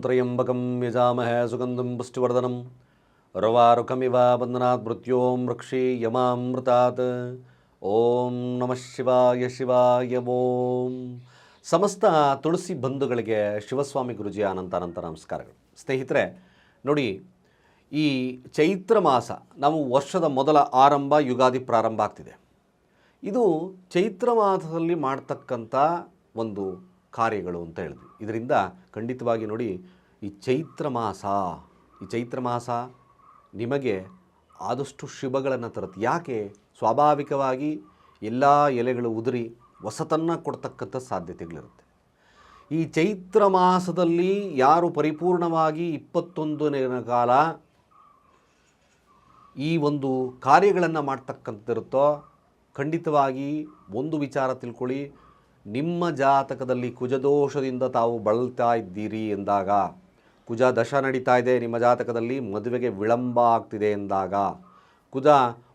ತ್ರ್ಯಂಬಕಂ ಯಜಾಮಹ ಸುಗಂಧಂ ಪುಷ್ಟಿವರ್ಧನಂ ರವಾರುಕಮಿವ ಬಂಧನಾತ್ ಮೃತ್ಯೋಂ ರಕ್ಷಿ ಯಮಾಮೃತಾತ್ ಓಂ ನಮಃ ಶಿವಾಯ ಶಿವಾಯ ಓಂ ಸಮಸ್ತ ತುಳಸಿ ಬಂಧುಗಳಿಗೆ ಶಿವಸ್ವಾಮಿ ಗುರುಜಿಯ ಅನಂತ ಅನಂತ ನಮಸ್ಕಾರಗಳು. ಸ್ನೇಹಿತರೆ, ನೋಡಿ, ಈ ಚೈತ್ರ ಮಾಸ ನಾವು ವರ್ಷದ ಮೊದಲ ಆರಂಭ, ಯುಗಾದಿ ಪ್ರಾರಂಭ ಆಗ್ತಿದೆ. ಇದು ಚೈತ್ರ ಮಾಸದಲ್ಲಿ ಮಾಡ್ತಕ್ಕಂಥ ಒಂದು ಕಾರ್ಯಗಳು ಅಂತ ಹೇಳಿದ್ವಿ. ಇದರಿಂದ ಖಂಡಿತವಾಗಿ ನೋಡಿ, ಈ ಚೈತ್ರ ಮಾಸ, ಈ ಚೈತ್ರ ಮಾಸ ನಿಮಗೆ ಆದಷ್ಟು ಶುಭಗಳನ್ನು ತರುತ್ತೆ. ಯಾಕೆ? ಸ್ವಾಭಾವಿಕವಾಗಿ ಎಲ್ಲ ಎಲೆಗಳು ಉದುರಿ ಹೊಸತನ್ನು ಕೊಡ್ತಕ್ಕಂಥ ಸಾಧ್ಯತೆಗಳಿರುತ್ತೆ. ಈ ಚೈತ್ರ ಮಾಸದಲ್ಲಿ ಯಾರು ಪರಿಪೂರ್ಣವಾಗಿ ಇಪ್ಪತ್ತೊಂದು ದಿನ ಕಾಲ ಈ ಒಂದು ಕಾರ್ಯಗಳನ್ನು ಮಾಡ್ತಕ್ಕಂಥಿರುತ್ತೋ ಖಂಡಿತವಾಗಿ ಒಂದು ವಿಚಾರ ತಿಳ್ಕೊಳ್ಳಿ. ನಿಮ್ಮ ಜಾತಕದಲ್ಲಿ ಕುಜದೋಷದಿಂದ ತಾವು ಬಳಲ್ತಾ ಇದ್ದೀರಿ ಎಂದಾಗ, ಕುಜ ದಶ ನಡೀತಾ ಇದೆ, ನಿಮ್ಮ ಜಾತಕದಲ್ಲಿ ಮದುವೆಗೆ ವಿಳಂಬ ಆಗ್ತಿದೆ ಎಂದಾಗ, ಕುಜ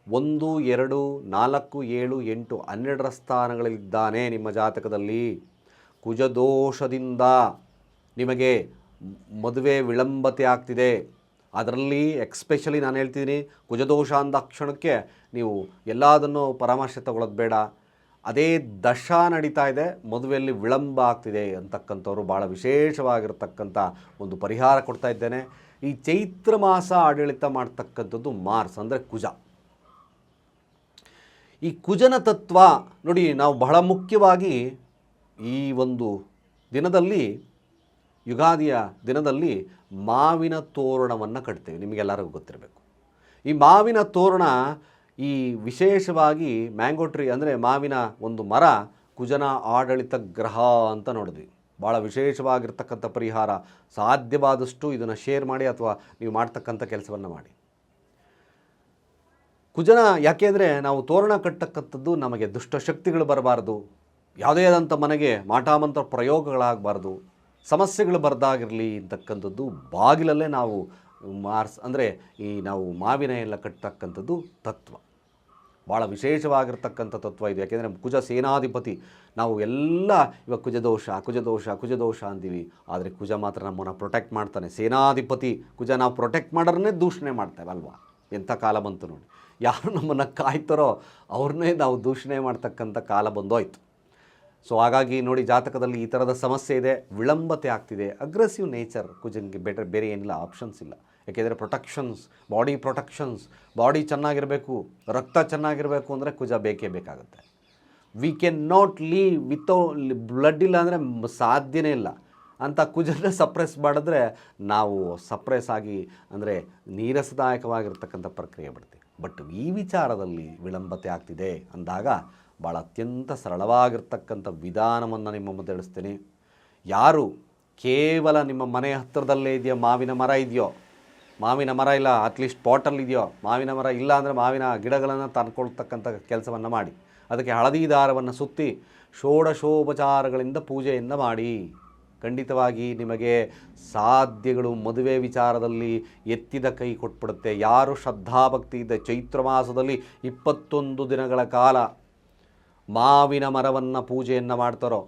ಒಂದು, ಎರಡು, ನಾಲ್ಕು, ಏಳು, ಎಂಟು, ಹನ್ನೆರಡರ ಸ್ಥಾನಗಳಲ್ಲಿದ್ದಾನೆ ನಿಮ್ಮ ಜಾತಕದಲ್ಲಿ. ಕುಜದೋಷದಿಂದ ನಿಮಗೆ ಮದುವೆ ವಿಳಂಬತೆ ಆಗ್ತಿದೆ. ಅದರಲ್ಲಿ ಎಕ್ಸ್ಪೆಷಲಿ ನಾನು ಹೇಳ್ತೀನಿ ಕುಜದೋಷ ಅಂದ ಕ್ಷಣಕ್ಕೆ ನೀವು ಎಲ್ಲದನ್ನು ಪರಾಮರ್ಶೆ ತಗೊಳ್ಳೋದು ಬೇಡ. ಅದೇ ದಶ ನಡೀತಾ ಇದೆ. ಮದುವೆಯಲ್ಲಿ ವಿಳಂಬ ಆಗ್ತಿದೆ ಅಂತಕ್ಕಂಥವ್ರು ಭಾಳ ವಿಶೇಷವಾಗಿರ್ತಕ್ಕಂಥ ಒಂದು ಪರಿಹಾರ ಕೊಡ್ತಾ ಇದ್ದೇನೆ. ಈ ಚೈತ್ರ ಮಾಸ ಆಡಳಿತ ಮಾಡ್ತಕ್ಕಂಥದ್ದು ಮಾರ್ಸ್ ಅಂದರೆ ಕುಜ. ಈ ಕುಜನ ತತ್ವ ನೋಡಿ ನಾವು ಬಹಳ ಮುಖ್ಯವಾಗಿ ಈ ಒಂದು ದಿನದಲ್ಲಿ, ಯುಗಾದಿಯ ದಿನದಲ್ಲಿ ಮಾವಿನ ತೋರಣವನ್ನು ಕಟ್ತೇವೆ. ನಿಮಗೆಲ್ಲರಿಗೂ ಗೊತ್ತಿರಬೇಕು. ಈ ಮಾವಿನ ತೋರಣ ಈ ವಿಶೇಷವಾಗಿ ಮ್ಯಾಂಗೋ ಟ್ರೀ ಅಂದರೆ ಮಾವಿನ ಒಂದು ಮರ, ಕುಜನ ಆಡಳಿತ ಗ್ರಹ ಅಂತ ನೋಡಿದ್ವಿ. ಭಾಳ ವಿಶೇಷವಾಗಿರ್ತಕ್ಕಂಥ ಪರಿಹಾರ. ಸಾಧ್ಯವಾದಷ್ಟು ಇದನ್ನು ಶೇರ್ ಮಾಡಿ ಅಥವಾ ನೀವು ಮಾಡ್ತಕ್ಕಂಥ ಕೆಲಸವನ್ನು ಮಾಡಿ. ಕುಜನ ಯಾಕೆಂದರೆ ನಾವು ತೋರಣ ಕಟ್ಟಕ್ಕಂಥದ್ದು ನಮಗೆ ದುಷ್ಟಶಕ್ತಿಗಳು ಬರಬಾರ್ದು. ಯಾವುದೇ ಆದಂಥ ಮನೆಗೆ ಮಾಟಾಮಂತ್ರ ಪ್ರಯೋಗಗಳಾಗಬಾರ್ದು. ಸಮಸ್ಯೆಗಳು ಬರ್ದಾಗಿರಲಿ ಅಂತಕ್ಕಂಥದ್ದು ಬಾಗಿಲಲ್ಲೇ ನಾವು ಮಾರ್ಸ್ ಅಂದರೆ ಈ ನಾವು ಮಾವಿನ ಎಲ್ಲ ಕಟ್ಟತಕ್ಕಂಥದ್ದು ತತ್ವ. ಭಾಳ ವಿಶೇಷವಾಗಿರ್ತಕ್ಕಂಥ ತತ್ವ ಇದು. ಯಾಕೆಂದರೆ ಕುಜ ಸೇನಾಧಿಪತಿ, ನಾವು ಎಲ್ಲ ಇವಾಗ ಕುಜದೋಷ ಕುಜದೋಷ ಕುಜದೋಷ ಅಂತೀವಿ. ಆದರೆ ಕುಜ ಮಾತ್ರ ನಮ್ಮನ್ನು ಪ್ರೊಟೆಕ್ಟ್ ಮಾಡ್ತಾನೆ. ಸೇನಾಧಿಪತಿ ಕುಜ ನಾವು ಪ್ರೊಟೆಕ್ಟ್ ಮಾಡೋರನ್ನೇ ದೂಷಣೆ ಮಾಡ್ತೇವೆ ಅಲ್ವಾ? ಎಂಥ ಕಾಲ ಬಂತು ನೋಡಿ. ಯಾರು ನಮ್ಮನ್ನು ಕಾಯ್ತಾರೋ ಅವ್ರನ್ನೇ ನಾವು ದೂಷಣೆ ಮಾಡ್ತಕ್ಕಂಥ ಕಾಲ ಬಂದೋಯ್ತು. ಸೊ ಹಾಗಾಗಿ ನೋಡಿ ಜಾತಕದಲ್ಲಿ ಈ ಥರದ ಸಮಸ್ಯೆ ಇದೆ. ವಿಳಂಬತೆ ಆಗ್ತಿದೆ. ಅಗ್ರೆಸಿವ್ ನೇಚರ್ ಕುಜಂಗೆ ಬೆಟರ್ ಬೇರೆ ಏನಿಲ್ಲ ಆಪ್ಷನ್ಸ್ ಇಲ್ಲ. ಯಾಕೆಂದರೆ ಪ್ರೊಟೆಕ್ಷನ್ಸ್ ಬಾಡಿ ಪ್ರೊಟೆಕ್ಷನ್ಸ್ ಬಾಡಿ ಚೆನ್ನಾಗಿರಬೇಕು, ರಕ್ತ ಚೆನ್ನಾಗಿರಬೇಕು ಅಂದರೆ ಕುಜ ಬೇಕೇ ಬೇಕಾಗುತ್ತೆ. We can not leave without blood ಇಲ್ಲ ಅಂದರೆ ಸಾಧ್ಯನೇ ಇಲ್ಲ. ಅಂತ ಕುಜನ ಸಪ್ರೆಸ್ ಮಾಡಿದ್ರೆ ನಾವು ಸಪ್ರೆಸ್ ಆಗಿ ಅಂದರೆ ನೀರಸದಾಯಕವಾಗಿರ್ತಕ್ಕಂಥ ಪ್ರಕ್ರಿಯೆ ಬಿಡ್ತೀವಿ ಬಟ್ ಈ ವಿಚಾರದಲ್ಲಿ ವಿಳಂಬತೆ ಆಗ್ತಿದೆ ಅಂದಾಗ ಭಾಳ ಅತ್ಯಂತ ಸರಳವಾಗಿರ್ತಕ್ಕಂಥ ವಿಧಾನವನ್ನು ನಿಮ್ಮ ಮುಂದೆ ತಿಳಿಸ್ತೀನಿ ಯಾರು ಕೇವಲ ನಿಮ್ಮ ಮನೆ ಹತ್ತಿರದಲ್ಲೇ ಇದೆಯೋ, ಮಾವಿನ ಮರ ಇದೆಯೋ ಮಾವಿನ ಮರ ಇಲ್ಲ ಅಟ್ಲೀಸ್ಟ್ ಪಾಟಲ್ಲಿ ಇದೆಯೋ. ಮಾವಿನ ಮರ ಇಲ್ಲ ಅಂದರೆ ಮಾವಿನ ಗಿಡಗಳನ್ನು ತಂದ್ಕೊಳ್ತಕ್ಕಂಥ ಕೆಲಸವನ್ನು ಮಾಡಿ. ಅದಕ್ಕೆ ಹಳದಿ ದಾರವನ್ನು ಸುತ್ತಿ ಷೋಡಶೋಪಚಾರಗಳಿಂದ ಪೂಜೆಯನ್ನು ಮಾಡಿ. ಖಂಡಿತವಾಗಿ ನಿಮಗೆ ಸಾಧ್ಯಗಳು ಮದುವೆ ವಿಚಾರದಲ್ಲಿ ಎತ್ತಿದ ಕೈ ಕೊಟ್ಬಿಡುತ್ತೆ. ಯಾರು ಶ್ರದ್ಧಾಭಕ್ತಿ ಇದ್ದ ಚೈತ್ರ ಮಾಸದಲ್ಲಿ ಇಪ್ಪತ್ತೊಂದು ದಿನಗಳ ಕಾಲ ಮಾವಿನ ಮರವನ್ನು ಪೂಜೆಯನ್ನು ಮಾಡ್ತಾರೋ?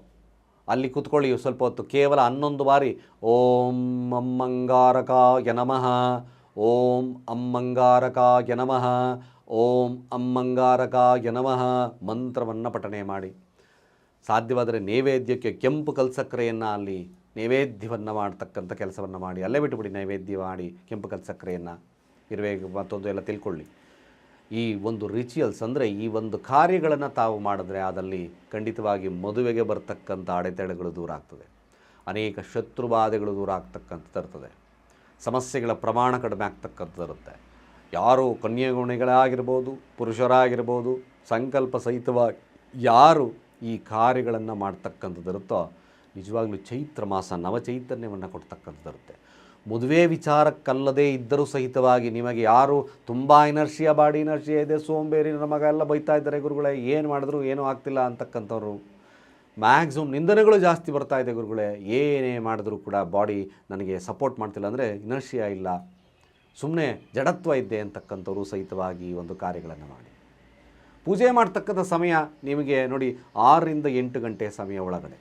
ಅಲ್ಲಿ ಕೂತ್ಕೊಳ್ಳಿ ಸ್ವಲ್ಪ ಹೊತ್ತು. ಕೇವಲ ಹನ್ನೊಂದು ಬಾರಿ, ಓಂ ಅಮ್ಮಂಗಾರಕಾಯ ನಮಃ, ಓಂ ಅಮ್ಮಂಗಾರಕಾಯ ನಮಃ, ಓಂ ಅಮ್ಮಂಗಾರಕಾಯ ನಮಃ ಮಂತ್ರವನ್ನು ಪಠನೆ ಮಾಡಿ. ಸಾಧ್ಯವಾದರೆ ನೈವೇದ್ಯಕ್ಕೆ ಕೆಂಪು ಕಲ್ಸಕ್ಕರೆಯನ್ನು ಅಲ್ಲಿ ನೈವೇದ್ಯವನ್ನು ಮಾಡ್ತಕ್ಕಂಥ ಕೆಲಸವನ್ನು ಮಾಡಿ. ಅಲ್ಲೇ ಬಿಟ್ಟುಬಿಡಿ ನೈವೇದ್ಯ ಮಾಡಿ, ಕೆಂಪು ಕಲ್ಸಕ್ಕರೆಯನ್ನು. ಇರುವೆ, ಮತ್ತೊಂದು ಎಲ್ಲ ತಿಳ್ಕೊಳ್ಳಿ. ಈ ಒಂದು ರಿಚುವಲ್ಸ್ ಅಂದರೆ ಈ ಒಂದು ಕಾರ್ಯಗಳನ್ನು ತಾವು ಮಾಡಿದ್ರೆ ಅದಲ್ಲಿ ಖಂಡಿತವಾಗಿ ಮದುವೆಗೆ ಬರ್ತಕ್ಕಂಥ ಅಡೆತಡೆಗಳು ದೂರ ಆಗ್ತದೆ. ಅನೇಕ ಶತ್ರುಬಾಧೆಗಳು ದೂರ ಆಗ್ತಕ್ಕಂಥದ್ದು ಇರ್ತದೆ ಸಮಸ್ಯೆಗಳ ಪ್ರಮಾಣ ಕಡಿಮೆ ಆಗ್ತಕ್ಕಂಥದ್ದು ಇರುತ್ತೆ ಯಾರು ಕನ್ಯಗುಣಿಗಳಾಗಿರ್ಬೋದು, ಪುರುಷರಾಗಿರ್ಬೋದು, ಸಂಕಲ್ಪ ಸಹಿತವಾಗಿ ಯಾರು ಈ ಕಾರ್ಯಗಳನ್ನು ಮಾಡ್ತಕ್ಕಂಥದ್ದು ಇರುತ್ತೋ, ನಿಜವಾಗ್ಲೂ ಚೈತ್ರ ಮಾಸ, ನವಚೈತನ್ಯವನ್ನು ಕೊಡ್ತಕ್ಕಂಥದ್ದು ಇರುತ್ತೆ. ಮದುವೆ ವಿಚಾರಕ್ಕಲ್ಲದೆ ಇದ್ದರೂ ಸಹಿತವಾಗಿ ನಿಮಗೆ ಯಾರು ತುಂಬ ಇನರ್ಷಿಯ, ಬಾಡಿ ಇನರ್ಷಿಯ ಇದೆ, ಸೋಂಬೇರಿ ಮಗ ಎಲ್ಲ ಬೈತಾ ಇದ್ದಾರೆ, ಗುರುಗಳೇ, ಏನು ಮಾಡಿದ್ರು ಏನೂ ಆಗ್ತಿಲ್ಲ ಅಂತಕ್ಕಂಥವ್ರು. ಮ್ಯಾಕ್ಸಿಮಮ್ ನಿಂದನೆಗಳು ಜಾಸ್ತಿ ಬರ್ತಾ ಇದೆ ಗುರುಗಳೇ, ಏನೇ ಮಾಡಿದ್ರು ಕೂಡ ಬಾಡಿ ನನಗೆ ಸಪೋರ್ಟ್ ಮಾಡ್ತಿಲ್ಲ ಅಂದರೆ ಇನರ್ಷಿಯ ಇಲ್ಲ. ಸುಮ್ಮನೆ ಜಡತ್ವ ಇದ್ದೆ ಅಂತಕ್ಕಂಥವ್ರು ಸಹಿತವಾಗಿ ಒಂದು ಕಾರ್ಯಗಳನ್ನು ಮಾಡಿ. ಪೂಜೆ ಮಾಡ್ತಕ್ಕಂಥ ಸಮಯ ನಿಮಗೆ ನೋಡಿ ಆರರಿಂದ ಎಂಟು ಗಂಟೆ ಸಮಯ ಒಳಗಡೆ.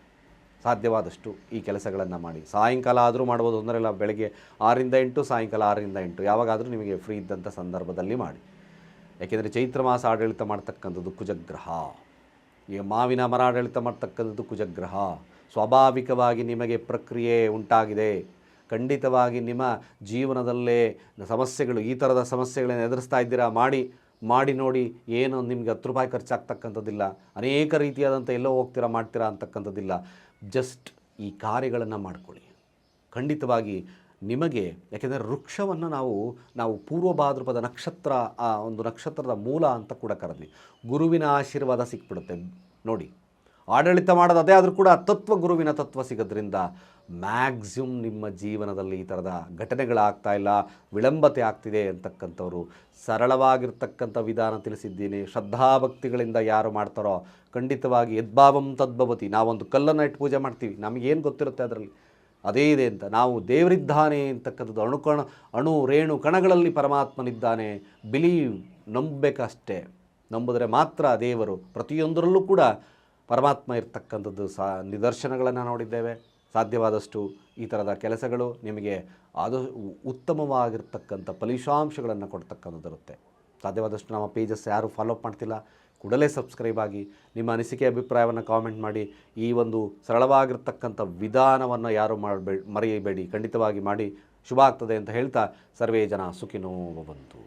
ಸಾಧ್ಯವಾದಷ್ಟು ಈ ಕೆಲಸಗಳನ್ನು ಮಾಡಿ. ಸಾಯಂಕಾಲ ಆದರೂ ಮಾಡ್ಬೋದು ತೊಂದರೆ ಇಲ್ಲ, ಬೆಳಗ್ಗೆ ಆರರಿಂದ ಎಂಟು, ಸಾಯಂಕಾಲ ಆರರಿಂದ ಎಂಟು, ಯಾವಾಗಾದರೂ ನಿಮಗೆ ಫ್ರೀ ಇದ್ದಂಥ ಸಂದರ್ಭದಲ್ಲಿ ಮಾಡಿ. ಯಾಕೆಂದರೆ ಚೈತ್ರ ಮಾಸ ಆಡಳಿತ ಮಾಡ್ತಕ್ಕಂಥದ್ದು ಕುಜಗ್ರಹ. ಈಗ ಮಾವಿನ ಮರ ಆಡಳಿತ ಮಾಡ್ತಕ್ಕಂಥದ್ದು ಕುಜಗ್ರಹ. ಸ್ವಾಭಾವಿಕವಾಗಿ ನಿಮಗೆ ಪ್ರಕ್ರಿಯೆ ಉಂಟಾಗಿದೆ. ಖಂಡಿತವಾಗಿ ನಿಮ್ಮ ಜೀವನದಲ್ಲೇ ಸಮಸ್ಯೆಗಳು, ಈ ಥರದ ಸಮಸ್ಯೆಗಳನ್ನು ಎದುರಿಸ್ತಾ ಇದ್ದೀರಾ, ಮಾಡಿ ಮಾಡಿ ನೋಡಿ ಏನು ನಿಮಗೆ ಹತ್ತು ರೂಪಾಯಿ ಖರ್ಚಾಗ್ತಕ್ಕಂಥದ್ದಿಲ್ಲ. ಅನೇಕ ರೀತಿಯಾದಂಥ ಎಲ್ಲೋ ಹೋಗ್ತೀರಾ, ಮಾಡ್ತೀರಾ ಅಂತಕ್ಕಂಥದ್ದಿಲ್ಲ. ಜಸ್ಟ್ ಈ ಕಾರ್ಯಗಳನ್ನು ಮಾಡ್ಕೊಳ್ಳಿ. ಖಂಡಿತವಾಗಿ ನಿಮಗೆ, ಯಾಕೆಂದರೆ ವೃಕ್ಷವನ್ನು ನಾವು ನಾವು ಪೂರ್ವ ಭಾದ್ರಪದ ನಕ್ಷತ್ರ, ಆ ಒಂದು ನಕ್ಷತ್ರದ ಮೂಲ ಅಂತ ಕೂಡ ಕರೆದ್ವಿ. ಗುರುವಿನ ಆಶೀರ್ವಾದ ಸಿಕ್ಬಿಡುತ್ತೆ. ನೋಡಿ ಆಡಳಿತ ಮಾಡೋದು ಅದೇ ಆದರೂ ಕೂಡ ತತ್ವ ಗುರುವಿನ ತತ್ವ ಸಿಗೋದ್ರಿಂದ ಮ್ಯಾಕ್ಸಿಮಮ್ ನಿಮ್ಮ ಜೀವನದಲ್ಲಿ ಈ ಥರದ ಘಟನೆಗಳಾಗ್ತಾ ಇಲ್ಲ, ವಿಳಂಬತೆ ಆಗ್ತಿದೆ ಅಂತಕ್ಕಂಥವ್ರು. ಸರಳವಾಗಿರ್ತಕ್ಕಂಥ ವಿಧಾನ ತಿಳಿಸಿದ್ದೀನಿ. ಶ್ರದ್ಧಾಭಕ್ತಿಗಳಿಂದ ಯಾರು ಮಾಡ್ತಾರೋ ಖಂಡಿತವಾಗಿ ಯದ್ಭಾವಂ ತದ್ಭವತಿ. ನಾವೊಂದು ಕಲ್ಲನ್ನು ಇಟ್ಟು ಪೂಜೆ ಮಾಡ್ತೀವಿ. ನಮಗೇನು ಗೊತ್ತಿರುತ್ತೆ ಅದರಲ್ಲಿ? ಅದೇ ಇದೆ ಅಂತ. ನಾವು ದೇವರಿದ್ದಾನೆ ಅಂತಕ್ಕಂಥದ್ದು ಅಣುಕಣ ಅಣು, ರೇಣು ಕಣಗಳಲ್ಲಿ ಪರಮಾತ್ಮನಿದ್ದಾನೆ. ಬಿಲೀವ್, ನಂಬಬೇಕಷ್ಟೇ. ನಂಬಿದ್ರೆ ಮಾತ್ರ ದೇವರು. ಪ್ರತಿಯೊಂದರಲ್ಲೂ ಕೂಡ ಪರಮಾತ್ಮ ಇರ್ತಕ್ಕಂಥದ್ದು ಸಾ ನಿದರ್ಶನಗಳನ್ನು ನೋಡಿದ್ದೇವೆ. ಸಾಧ್ಯವಾದಷ್ಟು ಈ ಥರದ ಕೆಲಸಗಳು ನಿಮಗೆ ಅದು ಉತ್ತಮವಾಗಿರ್ತಕ್ಕಂಥ ಫಲಿತಾಂಶಗಳನ್ನು ಕೊಡ್ತಕ್ಕಂಥದ್ದಿರುತ್ತೆ ಸಾಧ್ಯವಾದಷ್ಟು ನಮ್ಮ ಪೇಜಸ್ ಯಾರು ಫಾಲೋಅಪ್ ಮಾಡ್ತಿಲ್ಲ. ಕೂಡಲೇ ಸಬ್ಸ್ಕ್ರೈಬ್ ಆಗಿ ನಿಮ್ಮ ಅನಿಸಿಕೆ, ಅಭಿಪ್ರಾಯವನ್ನು ಕಾಮೆಂಟ್ ಮಾಡಿ. ಈ ಒಂದು ಸರಳವಾಗಿರ್ತಕ್ಕಂಥ ವಿಧಾನವನ್ನು ಯಾರು ಮಾಡಬೇಡಿ ಮರೆಯಬೇಡಿ. ಖಂಡಿತವಾಗಿ ಮಾಡಿ. ಶುಭ ಆಗ್ತದೆ ಅಂತ ಹೇಳ್ತಾ ಸರ್ವೇ ಜನ ಸುಖಿನೋ ಬಂತು